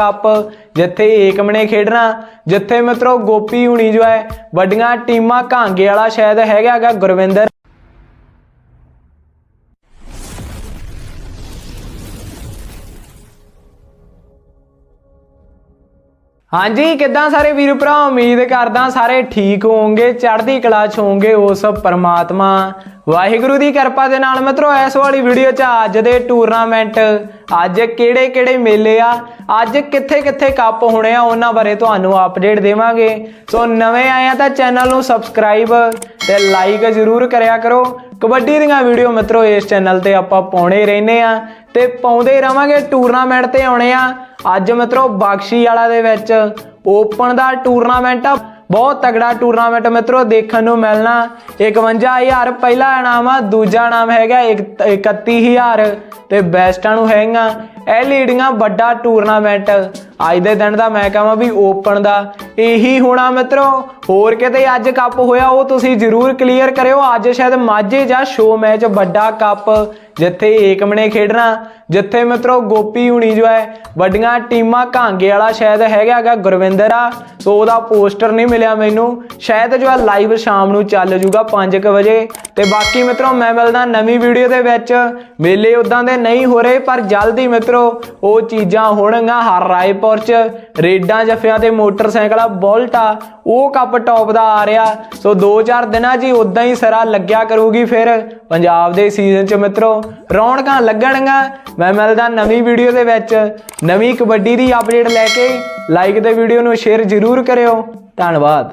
Cup ਜਿੱਥੇ ਏਕਮ ਨੇ ਖੇਡਣਾ, ਜਿੱਥੇ ਮਿੱਤਰੋ ਗੋਪੀ ਹੁਣੀ ਜੋ ਹੈ, ਵੱਡੀਆਂ ਟੀਮਾਂ ਘਾਂਗੇ ਵਾਲਾ ਸ਼ਾਇਦ ਹੈਗਾਗਾ ਗੁਰਵਿੰਦਰ। ਹਾਂਜੀ, ਕਿੱਦਾਂ ਸਾਰੇ ਵੀਰ ਭਰਾ? ਉਮੀਦ ਕਰਦਾ ਸਾਰੇ ਠੀਕ ਹੋਵੋਗੇ, ਚੜ੍ਹਦੀ ਕਲਾ ਚ ਹੋਵੋਗੇ ਉਸ ਪਰਮਾਤਮਾ। ਵਾਹਿਗੁਰੂ ਦੀ ਕਿਰਪਾ ਦੇ ਨਾਲ ਮਿੱਤਰੋ, ਇਸ ਵਾਲੀ ਵੀਡੀਓ 'ਚ ਅੱਜ ਦੇ ਟੂਰਨਾਮੈਂਟ ਅੱਜ ਕਿਹੜੇ ਕਿਹੜੇ ਮੇਲੇ ਆ? ਅੱਜ ਕਿੱਥੇ ਕਿੱਥੇ ਕੱਪ ਹੋਣੇ ਆ? ਉਹਨਾਂ ਬਾਰੇ ਤੁਹਾਨੂੰ ਅਪਡੇਟ ਦੇਵਾਂਗੇ। ਸੋ ਨਵੇਂ ਆਏ ਆ ਤਾਂ ਚੈਨਲ ਨੂੰ ਸਬਸਕ੍ਰਾਈਬ ਤੇ ਲਾਈਕ ਜ਼ਰੂਰ ਕਰਿਆ ਕਰੋ। ਕਬੱਡੀ ਦੀਆਂ ਵੀਡੀਓ ਮਿੱਤਰੋ, ਇਸ ਚੈਨਲ ਤੇ ਆਪਾਂ ਪਾਉਣੇ ਰਹਿੰਦੇ ਆ ਤੇ ਪਾਉਂਦੇ ਰਵਾਂਗੇ ਟੂਰਨਾਮੈਂਟ ਤੇ ਆਉਣੇ ਆ। ਅੱਜ ਮਿੱਤਰੋ ਬਖਸ਼ੀ ਵਾਲਾ ਦੇ ਵਿੱਚ ਓਪਨ ਦਾ ਟੂਰਨਾਮੈਂਟ ਆ, ਬਹੁਤ ਤਗੜਾ ਟੂਰਨਾਮੈਂਟ ਮਿੱਤਰੋ, ਦੇਖਣ ਨੂੰ ਮਿਲਣਾ। 51000 ਪਹਿਲਾ ਇਨਾਮ ਆ, ਦੂਜਾ ਇਨਾਮ ਹੈਗਾ ਇੱਕ- 31000 ਤੇ ਬੈਸਟਾਂ ਨੂੰ ਹੈਗਾ ਇਹ ਲੀਡੀਆਂ ਵੱਡਾ ਟੂਰਨਾਮੈਂਟ। ਅੱਜ ਦੇ ਦਿਨ ਦਾ ਮੈਂ ਕਹਾਂ ਵੀ ਓਪਨ ਦਾ। ਇਹੀ ਹੋਣਾ ਮਿੱਤਰੋ। ਹੋਰ ਕਿਤੇ ਅੱਜ ਕੱਪ ਹੋਇਆ, ਉਹ ਤੁਸੀਂ ਜਰੂਰ ਕਲੀਅਰ ਕਰਿਓ। ਅੱਜ ਸ਼ਾਇਦ ਮਾਝੇ ਜਾਂ ਸ਼ੋ ਮੈਚ ਵੱਡਾ ਕੱਪ ਜਿੱਥੇ ਏਕਮ ਨੇ ਖੇਡਣਾ। ਜਿੱਥੇ ਮਿੱਤਰੋ ਗੋਪੀ ਹੁਣੀ ਜੋ ਹੈ, ਵੱਡੀਆਂ ਟੀਮਾਂ ਘਾਂਗੇ ਵਾਲਾ ਸ਼ਾਇਦ ਹੈਗਾਗਾ ਗੁਰਵਿੰਦਰ। ਆ ਸੋ ਉਹਦਾ ਪੋਸਟਰ ਨਹੀਂ ਮਿਲਿਆ ਮੈਨੂੰ। ਸ਼ਾਇਦ ਜੋ ਹੈ ਲਾਈਵ ਸ਼ਾਮ ਨੂੰ ਚੱਲ ਜੂਗਾ 5:00 ਵਜੇ। ਤੇ ਬਾਕੀ ਮਿੱਤਰੋ, ਮੈਂ ਮਿਲਦਾ ਨਵੀਂ ਵੀਡੀਓ ਦੇ ਵਿੱਚ। ਮੇਲੇ ਉਦਾਂ ਦੇ ਨਹੀਂ ਹੋ ਰਹੇ, ਪਰ ਜਲਦੀ ਮਿੱਤਰੋ, ਉਹ ਚੀਜ਼ਾਂ ਹੋਣਗੀਆਂ ਹਰ ਰਾਏਪੁਰ ਚ। ਰੇਡਾਂ, ਜੱਫਿਆਂ ਤੇ ਮੋਟਰਸਾਈਕਲਾਂ, ਬੁਲਟ ਆ ਉਹ ਕੱਪ ਟੌਪ ਦਾ ਆ ਰਿਹਾ। ਸੋ 2-4 ਦਿਨਾਂ 'ਚ ਹੀ ਉਦਾਂ ਹੀ ਸਰਾ ਲੱਗਿਆ ਕਰੂਗੀ ਫਿਰ ਪੰਜਾਬ ਦੇ ਸੀਜ਼ਨ 'ਚ ਮਿੱਤਰੋ। ਰੌਣਕਾਂ ਲੱਗਣਗੀਆਂ। ਮੈਂ ਮਿਲਦਾ ਨਵੀਂ ਵੀਡੀਓ ਦੇ ਵਿੱਚ। ਨਵੀਂ ਕਬੱਡੀ ਦੀ ਅਪਡੇਟ ਲੈ ਕੇ ਲਾਈਕ ਤੇ ਵੀਡੀਓ ਨੂੰ ਸ਼ੇਅਰ ਜ਼ਰੂਰ ਕਰਿਓ। ਧੰਨਵਾਦ।